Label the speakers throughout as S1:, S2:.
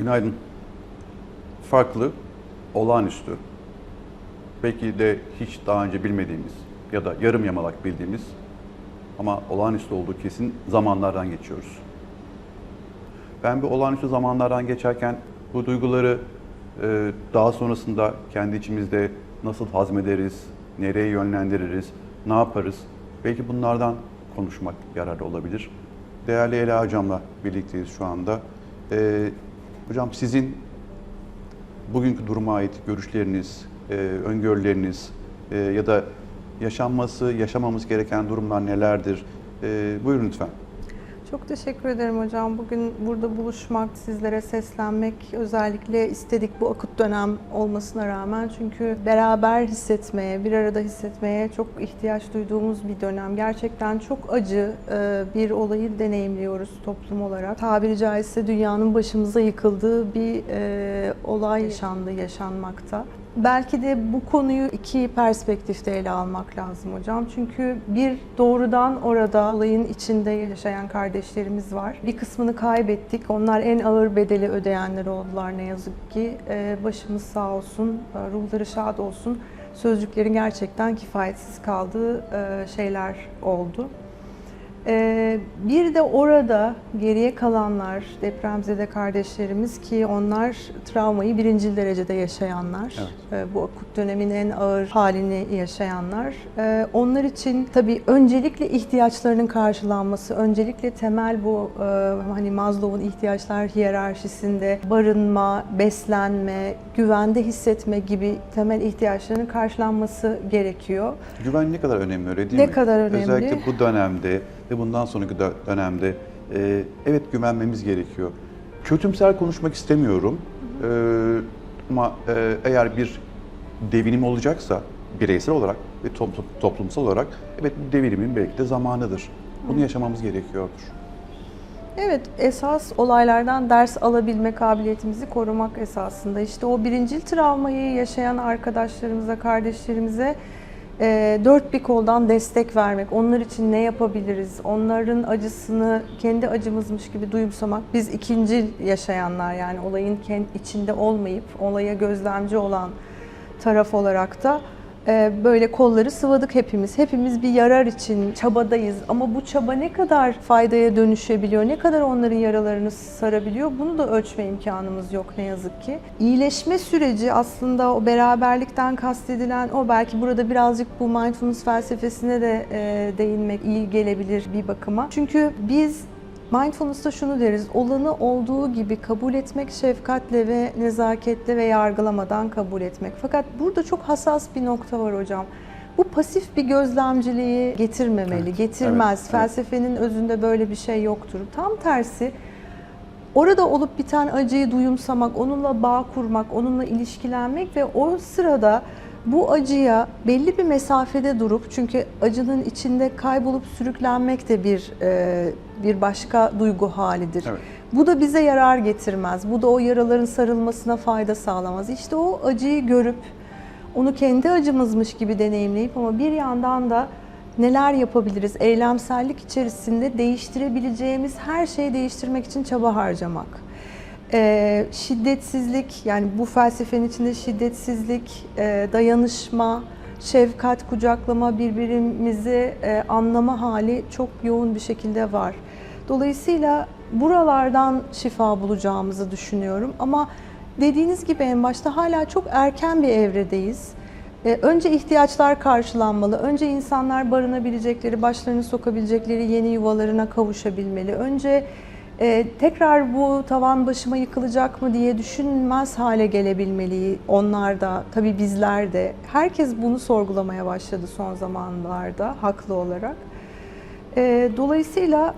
S1: Günaydın. Farklı, olağanüstü, belki de hiç daha önce bilmediğimiz ya da yarım yamalak bildiğimiz ama olağanüstü olduğu kesin zamanlardan geçiyoruz. Ben bu olağanüstü zamanlardan geçerken bu duyguları e, daha sonrasında kendi içimizde nasıl hazmederiz, nereye yönlendiririz, ne yaparız? Belki bunlardan konuşmak yararlı olabilir. Değerli Ela Hocam'la birlikteyiz şu anda. E, hocam sizin bugünkü duruma ait görüşleriniz, e, öngörüleriniz e, ya da yaşanması, yaşamamız gereken durumlar nelerdir? E, buyurun lütfen.
S2: Çok teşekkür ederim hocam. Bugün burada buluşmak, sizlere seslenmek özellikle istedik bu akut dönem olmasına rağmen. Çünkü beraber hissetmeye, bir arada hissetmeye çok ihtiyaç duyduğumuz bir dönem. Gerçekten çok acı e, bir olayı deneyimliyoruz toplum olarak. Tabiri caizse dünyanın başımıza yıkıldığı bir e, olay yaşandı, yaşanmakta. Belki de bu konuyu iki perspektifte ele almak lazım hocam. Çünkü bir doğrudan orada olayın içinde yaşayan kardeşlerimiz var. Bir kısmını kaybettik. Onlar en ağır bedeli ödeyenler oldular ne yazık ki. Ee, başımız sağ olsun, e, ruhları şad olsun. Sözcüklerin gerçekten kifayetsiz kaldığı e, şeyler oldu. Ee, bir de orada geriye kalanlar, depremzede kardeşlerimiz ki onlar travmayı birinci derecede yaşayanlar,
S1: Evet.
S2: Ee, bu akut dönemin en ağır halini yaşayanlar. Ee, onlar için tabii öncelikle ihtiyaçlarının karşılanması, öncelikle temel bu e, hani Maslow'un ihtiyaçlar hiyerarşisinde barınma, beslenme, güvende hissetme gibi temel ihtiyaçlarının karşılanması gerekiyor.
S1: Güven ne kadar önemli öyle değil
S2: Ne
S1: mi?
S2: kadar önemli.
S1: Özellikle bu dönemde ve bundan sonraki dö- dönemde e, evet güvenmemiz gerekiyor. Kötümser konuşmak istemiyorum E, ama e, eğer bir devinim olacaksa bireysel olarak ve toplum- toplumsal olarak evet bu devrimin belki de zamanıdır. Bunu yaşamamız gerekiyordur.
S2: Evet, esas olaylardan ders alabilme kabiliyetimizi korumak esasında. İşte o birincil travmayı yaşayan arkadaşlarımıza, kardeşlerimize e, dört bir koldan destek vermek, onlar için ne yapabiliriz, onların acısını kendi acımızmış gibi duyumsamak. Biz ikincil yaşayanlar yani olayın içinde olmayıp olaya gözlemci olan taraf olarak da böyle kolları sıvadık hepimiz. Hepimiz bir yarar için çabadayız ama bu çaba ne kadar faydaya dönüşebiliyor, ne kadar onların yaralarını sarabiliyor bunu da ölçme imkanımız yok ne yazık ki. İyileşme süreci aslında o beraberlikten kastedilen o belki burada birazcık bu mindfulness felsefesine de e, değinmek iyi gelebilir bir bakıma. Çünkü biz Mindfulness'ta şunu deriz, olanı olduğu gibi kabul etmek, şefkatle ve nezaketle ve yargılamadan kabul etmek. Fakat burada çok hassas bir nokta var hocam. Bu pasif bir gözlemciliği getirmemeli,
S1: Evet,
S2: getirmez.
S1: evet, evet.
S2: Felsefenin özünde böyle bir şey yoktur. Tam tersi, orada olup biten acıyı duyumsamak, onunla bağ kurmak, onunla ilişkilenmek ve o sırada bu acıya belli bir mesafede durup çünkü acının içinde kaybolup sürüklenmek de bir e, bir başka duygu halidir.
S1: Evet.
S2: Bu da bize yarar getirmez. Bu da o yaraların sarılmasına fayda sağlamaz. İşte o acıyı görüp onu kendi acımızmış gibi deneyimleyip ama bir yandan da neler yapabiliriz? Eylemsellik içerisinde değiştirebileceğimiz her şeyi değiştirmek için çaba harcamak. Ee, şiddetsizlik yani bu felsefenin içinde şiddetsizlik, e, dayanışma, şefkat, kucaklama, birbirimizi e, anlama hali çok yoğun bir şekilde var. Dolayısıyla buralardan şifa bulacağımızı düşünüyorum ama dediğiniz gibi en başta hala çok erken bir evredeyiz. Ee, Önce ihtiyaçlar karşılanmalı. Önce insanlar barınabilecekleri, başlarını sokabilecekleri yeni yuvalarına kavuşabilmeli. Önce e, tekrar bu tavan başıma yıkılacak mı diye düşünmez hale gelebilmeli. Onlar da, tabii bizler de. Herkes bunu sorgulamaya başladı son zamanlarda, haklı olarak. E, Dolayısıyla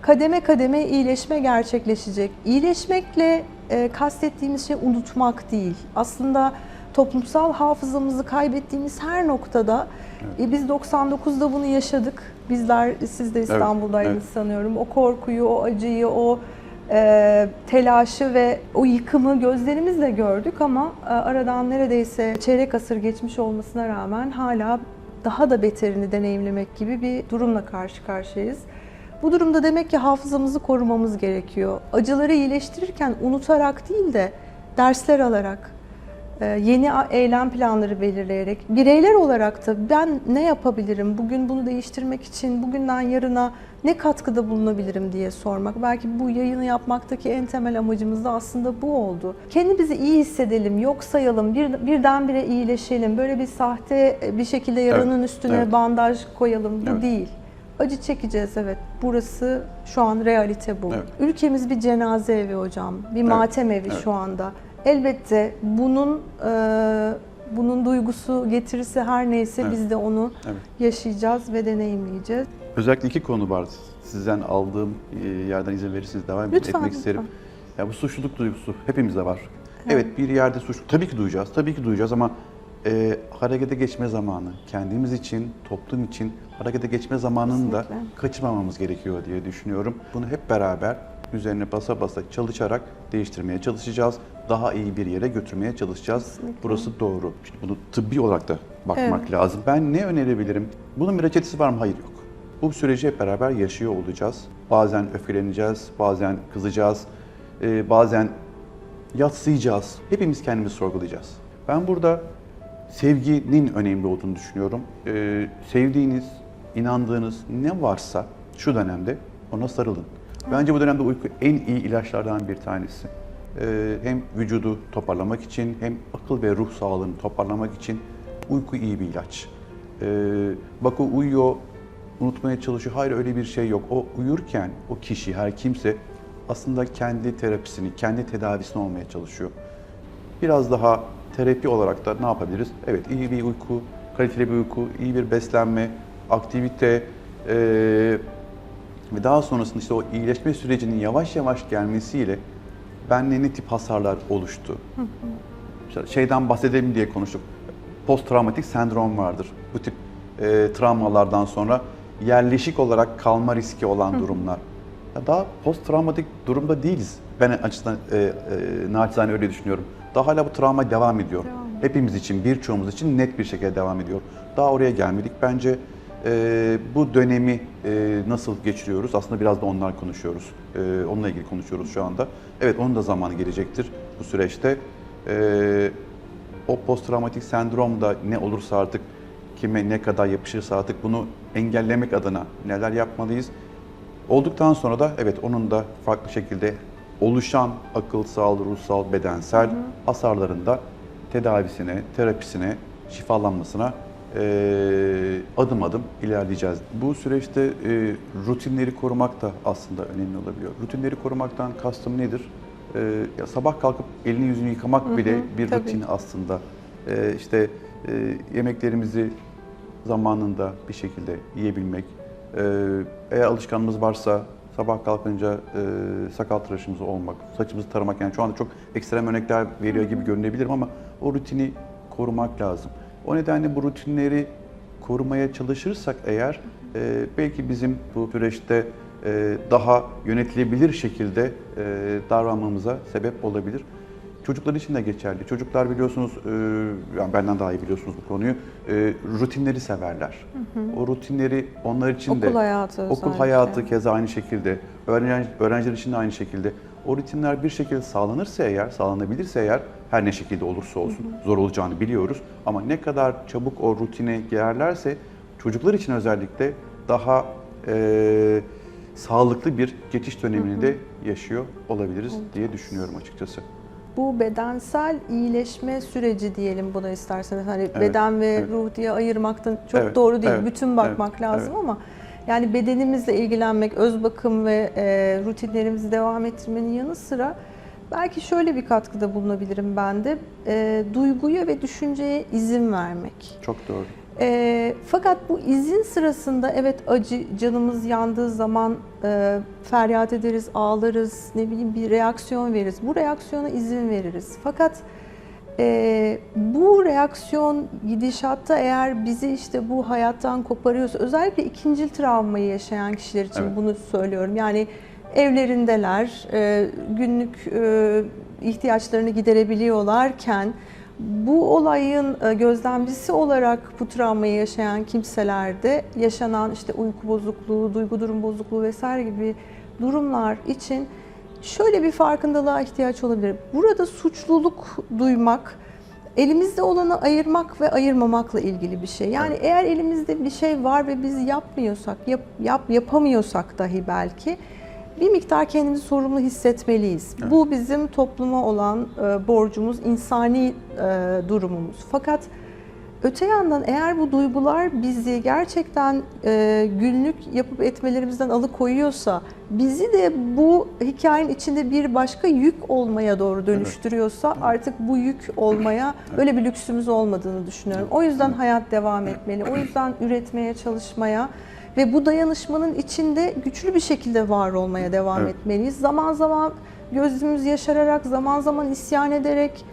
S2: kademe kademe iyileşme gerçekleşecek. İyileşmekle e, kastettiğimiz şey unutmak değil. Aslında toplumsal hafızamızı kaybettiğimiz her noktada e, biz 99'da bunu yaşadık. Bizler siz de İstanbul'daydınız
S1: evet.
S2: sanıyorum. O korkuyu, o acıyı, o e, telaşı ve o yıkımı gözlerimizle gördük ama e, aradan neredeyse çeyrek asır geçmiş olmasına rağmen hala daha da beterini deneyimlemek gibi bir durumla karşı karşıyayız. Bu durumda demek ki hafızamızı korumamız gerekiyor. Acıları iyileştirirken unutarak değil de dersler alarak, yeni a- eylem planları belirleyerek, bireyler olarak da ben ne yapabilirim, bugün bunu değiştirmek için, bugünden yarına ne katkıda bulunabilirim diye sormak. Belki bu yayını yapmaktaki en temel amacımız da aslında bu oldu. Kendimizi iyi hissedelim, yok sayalım, bir, birdenbire iyileşelim. Böyle bir sahte e, bir şekilde yaranın üstüne
S1: evet.
S2: bandaj koyalım. Bu
S1: Evet.
S2: değil. Acı çekeceğiz evet. Burası şu an realite bu.
S1: Evet.
S2: Ülkemiz bir cenaze evi hocam. Bir matem evi
S1: evet.
S2: şu anda. Elbette bunun e, bunun duygusu getirisi her neyse
S1: Evet.
S2: biz de onu
S1: Evet.
S2: yaşayacağız ve deneyimleyeceğiz.
S1: Özellikle iki konu var. Sizden aldığım e, yerden izin verirseniz devam
S2: Lütfen,
S1: etmek isterim.
S2: lütfen.
S1: Ya bu suçluluk duygusu hepimizde var. Evet, bir yerde suç tabii ki duyacağız, tabii ki duyacağız ama e, harekete geçme zamanı, kendimiz için, toplum için harekete geçme zamanını da
S2: Kesinlikle.
S1: kaçırmamamız gerekiyor diye düşünüyorum. Bunu hep beraber üzerine basa basa çalışarak değiştirmeye çalışacağız. Daha iyi bir yere götürmeye çalışacağız.
S2: Kesinlikle.
S1: Burası doğru. Şimdi bunu tıbbi olarak da bakmak
S2: Evet.
S1: lazım. Ben ne önerebilirim? Bunun bir reçetesi var mı? Hayır yok. Bu süreci hep beraber yaşıyor olacağız. Bazen öfkeleneceğiz, bazen kızacağız, e, bazen yatsıyacağız. Hepimiz kendimizi sorgulayacağız. Ben burada sevginin önemli olduğunu düşünüyorum. Ee, sevdiğiniz, inandığınız ne varsa şu dönemde ona sarılın. Bence bu dönemde uyku en iyi ilaçlardan bir tanesi. Ee, hem vücudu toparlamak için hem akıl ve ruh sağlığını toparlamak için uyku iyi bir ilaç. Ee, bak o uyuyor, unutmaya çalışıyor. Hayır öyle bir şey yok. O uyurken o kişi, her kimse aslında kendi terapisini, kendi tedavisini olmaya çalışıyor. Biraz daha terapi olarak da ne yapabiliriz? Evet iyi bir uyku, kaliteli bir uyku, iyi bir beslenme, aktivite eee, ve daha sonrasında işte o iyileşme sürecinin yavaş yavaş gelmesiyle bende ne tip hasarlar oluştu? İşte şeyden bahsedelim diye konuştuk. Post travmatik sendrom vardır. Bu tip e, travmalardan sonra yerleşik olarak kalma riski olan durumlar. Ya daha post travmatik durumda değiliz. Ben açısından e, e, naçizane öyle düşünüyorum. Daha hala bu travma devam ediyor.
S2: Devam ediyor.
S1: Hepimiz için, birçoğumuz için net bir şekilde devam ediyor. Daha oraya gelmedik. Bence e, bu dönemi e, nasıl geçiriyoruz? Aslında biraz da onlar konuşuyoruz. E, onunla ilgili konuşuyoruz şu anda. Evet onun da zamanı gelecektir bu süreçte. E, o posttraumatik sendrom da ne olursa artık kime ne kadar yapışırsa artık bunu engellemek adına neler yapmalıyız? Olduktan sonra da evet onun da farklı şekilde oluşan akılsal, ruhsal, bedensel hasarların da tedavisine, terapisine, şifalanmasına eee, adım adım ilerleyeceğiz. Bu süreçte eee, rutinleri korumak da aslında önemli olabiliyor. Rutinleri korumaktan kastım nedir? Eee, ya sabah kalkıp elini yüzünü yıkamak bile bir
S2: tabii.
S1: rutin aslında. Eee işte eee, yemeklerimizi zamanında bir şekilde yiyebilmek. Ee, eğer alışkanlığımız varsa sabah kalkınca e, sakal tıraşımız olmak, saçımızı taramak yani şu anda çok ekstrem örnekler veriyor gibi görünebilirim ama o rutini korumak lazım. O nedenle bu rutinleri korumaya çalışırsak eğer e, belki bizim bu süreçte e, daha yönetilebilir şekilde e, davranmamıza sebep olabilir. Çocuklar için de geçerli. Çocuklar biliyorsunuz, e, yani benden daha iyi biliyorsunuz bu konuyu, e, rutinleri severler. O rutinleri onlar için de,
S2: Okul hayatı
S1: okul
S2: özellikle.
S1: hayatı keza aynı şekilde, öğrenci, öğrenciler için de aynı şekilde. O rutinler bir şekilde sağlanırsa eğer, sağlanabilirse eğer, her ne şekilde olursa olsun, zor olacağını biliyoruz. Ama ne kadar çabuk o rutine girerlerse, çocuklar için özellikle daha e, sağlıklı bir geçiş dönemini de yaşıyor olabiliriz diye düşünüyorum açıkçası.
S2: Bu bedensel iyileşme süreci diyelim buna isterseniz. Hani beden ve
S1: evet.
S2: ruh diye ayırmaktan çok
S1: Evet,
S2: doğru değil.
S1: evet,
S2: Bütün bakmak
S1: evet,
S2: lazım
S1: evet.
S2: ama yani bedenimizle ilgilenmek, öz bakım ve e, rutinlerimizi devam ettirmenin yanı sıra belki şöyle bir katkıda bulunabilirim ben de. E, duyguya ve düşünceye izin vermek.
S1: Çok doğru.
S2: E, fakat bu izin sırasında evet acı canımız yandığı zaman e, feryat ederiz, ağlarız, ne bileyim bir reaksiyon veririz. Bu reaksiyona izin veririz. Fakat e, bu reaksiyon gidişatta eğer bizi işte bu hayattan koparıyorsa, özellikle ikincil travmayı yaşayan kişiler için
S1: Evet.
S2: bunu söylüyorum. Yani evlerindeler, e, günlük e, ihtiyaçlarını giderebiliyorlarken Bu olayın e, gözlemcisi olarak bu travmayı yaşayan kimselerde yaşanan işte uyku bozukluğu, duygu durum bozukluğu vesaire gibi durumlar için şöyle bir farkındalığa ihtiyaç olabilir. Burada suçluluk duymak elimizde olanı ayırmak ve ayırmamakla ilgili bir şey. Yani
S1: Evet.
S2: eğer elimizde bir şey var ve biz yapmıyorsak, yap, yap yapamıyorsak dahi belki bir miktar kendimizi sorumlu hissetmeliyiz.
S1: Evet.
S2: Bu bizim topluma olan e, borcumuz, insani e, durumumuz. Fakat öte yandan eğer bu duygular bizi gerçekten e, günlük yapıp etmelerimizden alıkoyuyorsa, bizi de bu hikayenin içinde bir başka yük olmaya doğru dönüştürüyorsa artık bu yük olmaya öyle bir lüksümüz olmadığını düşünüyorum. O yüzden hayat devam etmeli. O yüzden üretmeye çalışmaya ve bu dayanışmanın içinde güçlü bir şekilde var olmaya devam
S1: Evet.
S2: etmeliyiz. Zaman zaman gözümüz yaşararak, zaman zaman isyan ederek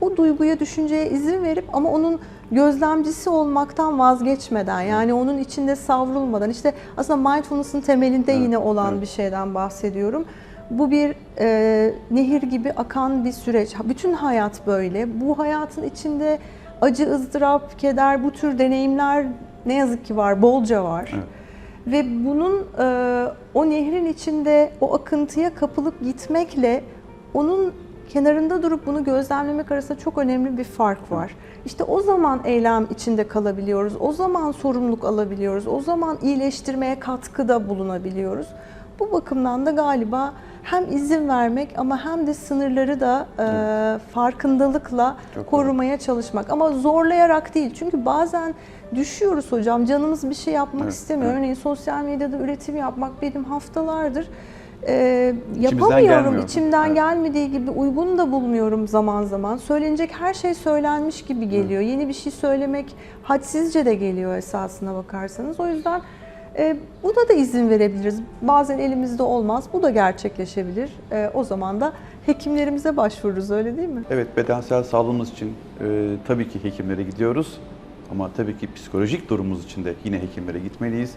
S2: o duyguya, düşünceye izin verip ama onun gözlemcisi olmaktan vazgeçmeden yani onun içinde savrulmadan işte aslında mindfulness'ın temelinde
S1: Evet,
S2: yine olan
S1: evet.
S2: bir şeyden bahsediyorum. Bu bir e, nehir gibi akan bir süreç. Bütün hayat böyle. Bu hayatın içinde acı, ızdırap, keder bu tür deneyimler ne yazık ki var, bolca var.
S1: Evet.
S2: Ve bunun e, o nehrin içinde o akıntıya kapılıp gitmekle onun kenarında durup bunu gözlemlemek arasında çok önemli bir fark var. İşte o zaman eylem içinde kalabiliyoruz. O zaman sorumluluk alabiliyoruz. O zaman iyileştirmeye katkıda bulunabiliyoruz. Bu bakımdan da galiba hem izin vermek ama hem de sınırları da e, farkındalıkla
S1: Çok doğru.
S2: korumaya çalışmak. Ama zorlayarak değil. Çünkü bazen düşüyoruz hocam. Canımız bir şey yapmak
S1: Evet,
S2: istemiyor.
S1: evet.
S2: Örneğin sosyal medyada üretim yapmak benim haftalardır e, yapamıyorum. İçimden
S1: Evet.
S2: gelmediği gibi uygun da bulmuyorum zaman zaman. Söylenecek her şey söylenmiş gibi geliyor. Yeni bir şey söylemek hadsizce de geliyor esasına bakarsanız. O yüzden e, buna da izin verebiliriz. Bazen elimizde olmaz. Bu da gerçekleşebilir. E, o zaman da hekimlerimize başvururuz öyle değil mi?
S1: Evet, bedensel sağlığımız için e, tabii ki hekimlere gidiyoruz. Ama tabii ki psikolojik durumumuz için de yine hekimlere gitmeliyiz.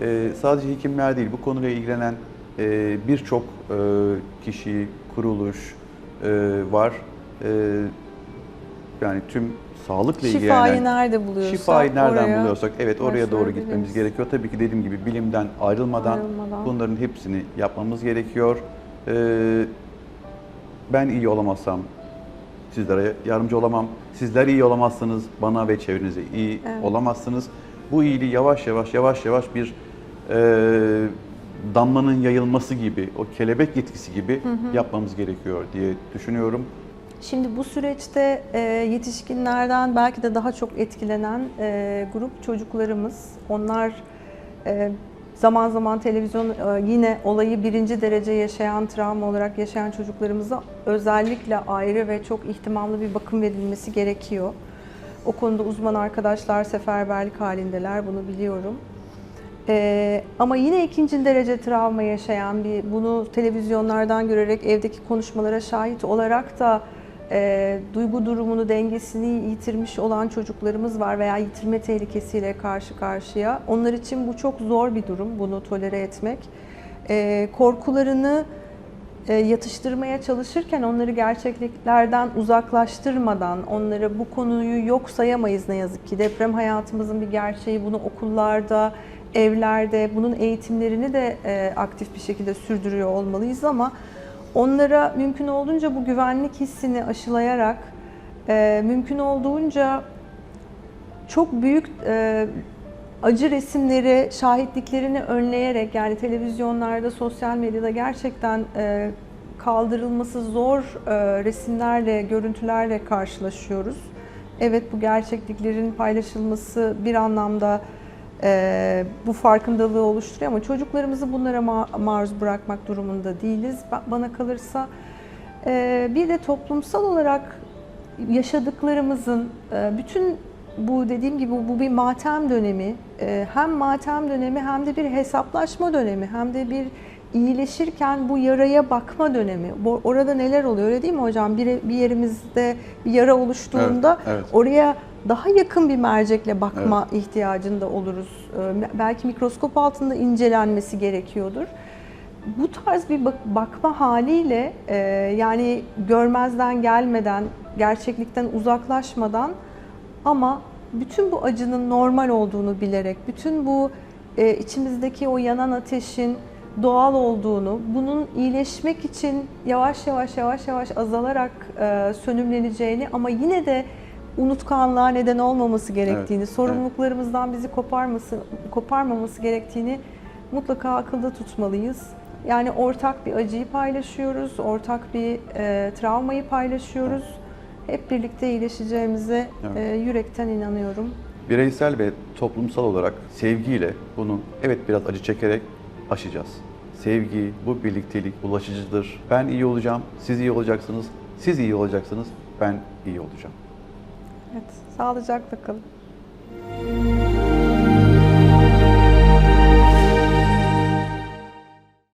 S1: E, sadece hekimler değil, bu konuyla ilgilenen birçok e, kişi, kuruluş e, var. E, yani tüm sağlıkla ilgilenen...
S2: Şifayı nerede buluyorsak
S1: Şifayı nereden
S2: oraya
S1: buluyorsak evet oraya doğru gitmemiz gerekiyor. Tabii ki dediğim gibi bilimden ayrılmadan,
S2: Ayrılmadan.
S1: bunların hepsini yapmamız gerekiyor. Ee, ben iyi olamazsam sizlere yardımcı olamam. Sizler iyi olamazsanız bana ve çevrenize iyi
S2: Evet.
S1: olamazsınız. Bu iyiliği yavaş yavaş yavaş yavaş bir e, damlanın yayılması gibi, o kelebek yetkisi gibi yapmamız gerekiyor diye düşünüyorum.
S2: Şimdi bu süreçte e, yetişkinlerden belki de daha çok etkilenen e, grup çocuklarımız. Onlar e, zaman zaman televizyon e, yine olayı birinci derece yaşayan, travma olarak yaşayan çocuklarımıza özellikle ayrı ve çok ihtimamlı bir bakım verilmesi gerekiyor. O konuda uzman arkadaşlar seferberlik halindeler, bunu biliyorum. Ee, ama yine ikinci derece travma yaşayan bir bunu televizyonlardan görerek evdeki konuşmalara şahit olarak da e, duygu durumunu dengesini yitirmiş olan çocuklarımız var veya yitirme tehlikesiyle karşı karşıya. Onlar için bu çok zor bir durum bunu tolere etmek. Ee, korkularını e, yatıştırmaya çalışırken onları gerçekliklerden uzaklaştırmadan onları bu konuyu yok sayamayız ne yazık ki. Deprem hayatımızın bir gerçeği. Bunu okullarda, evlerde, bunun eğitimlerini de e, aktif bir şekilde sürdürüyor olmalıyız ama onlara mümkün olduğunca bu güvenlik hissini aşılayarak e, mümkün olduğunca çok büyük e, acı resimleri, şahitliklerini önleyerek yani televizyonlarda, sosyal medyada gerçekten e, kaldırılması zor e, resimlerle, görüntülerle karşılaşıyoruz. Evet bu gerçekliklerin paylaşılması bir anlamda e, bu farkındalığı oluşturuyor ama çocuklarımızı bunlara ma- maruz bırakmak durumunda değiliz. Ba- Bana kalırsa e, bir de toplumsal olarak yaşadıklarımızın e, bütün bu dediğim gibi bu bir matem dönemi. E, Hem matem dönemi hem de bir hesaplaşma dönemi hem de bir iyileşirken bu yaraya bakma dönemi. Orada neler oluyor öyle değil mi hocam? Bir, bir yerimizde bir yara oluştuğunda
S1: Evet, evet.
S2: oraya daha yakın bir mercekle bakma ihtiyacında oluruz. E, Belki mikroskop altında incelenmesi gerekiyordur bu tarz bir bak- bakma haliyle e, yani görmezden gelmeden gerçeklikten uzaklaşmadan ama bütün bu acının normal olduğunu bilerek, bütün bu e, içimizdeki o yanan ateşin doğal olduğunu, bunun iyileşmek için yavaş yavaş yavaş yavaş azalarak e, sönümleneceğini ama yine de unutkanlığa neden olmaması gerektiğini,
S1: Evet,
S2: sorumluluklarımızdan bizi koparması, koparmaması gerektiğini mutlaka akılda tutmalıyız. Yani ortak bir acıyı paylaşıyoruz, ortak bir e, travmayı paylaşıyoruz. Hep birlikte iyileşeceğimize
S1: Evet.
S2: e, yürekten inanıyorum.
S1: Bireysel ve toplumsal olarak sevgiyle bunu evet biraz acı çekerek aşacağız. Sevgi, bu birliktelik ulaşıcıdır. Ben iyi olacağım, siz iyi olacaksınız. Siz iyi olacaksınız, ben iyi olacağım.
S2: Evet, sağlıcakla kalın.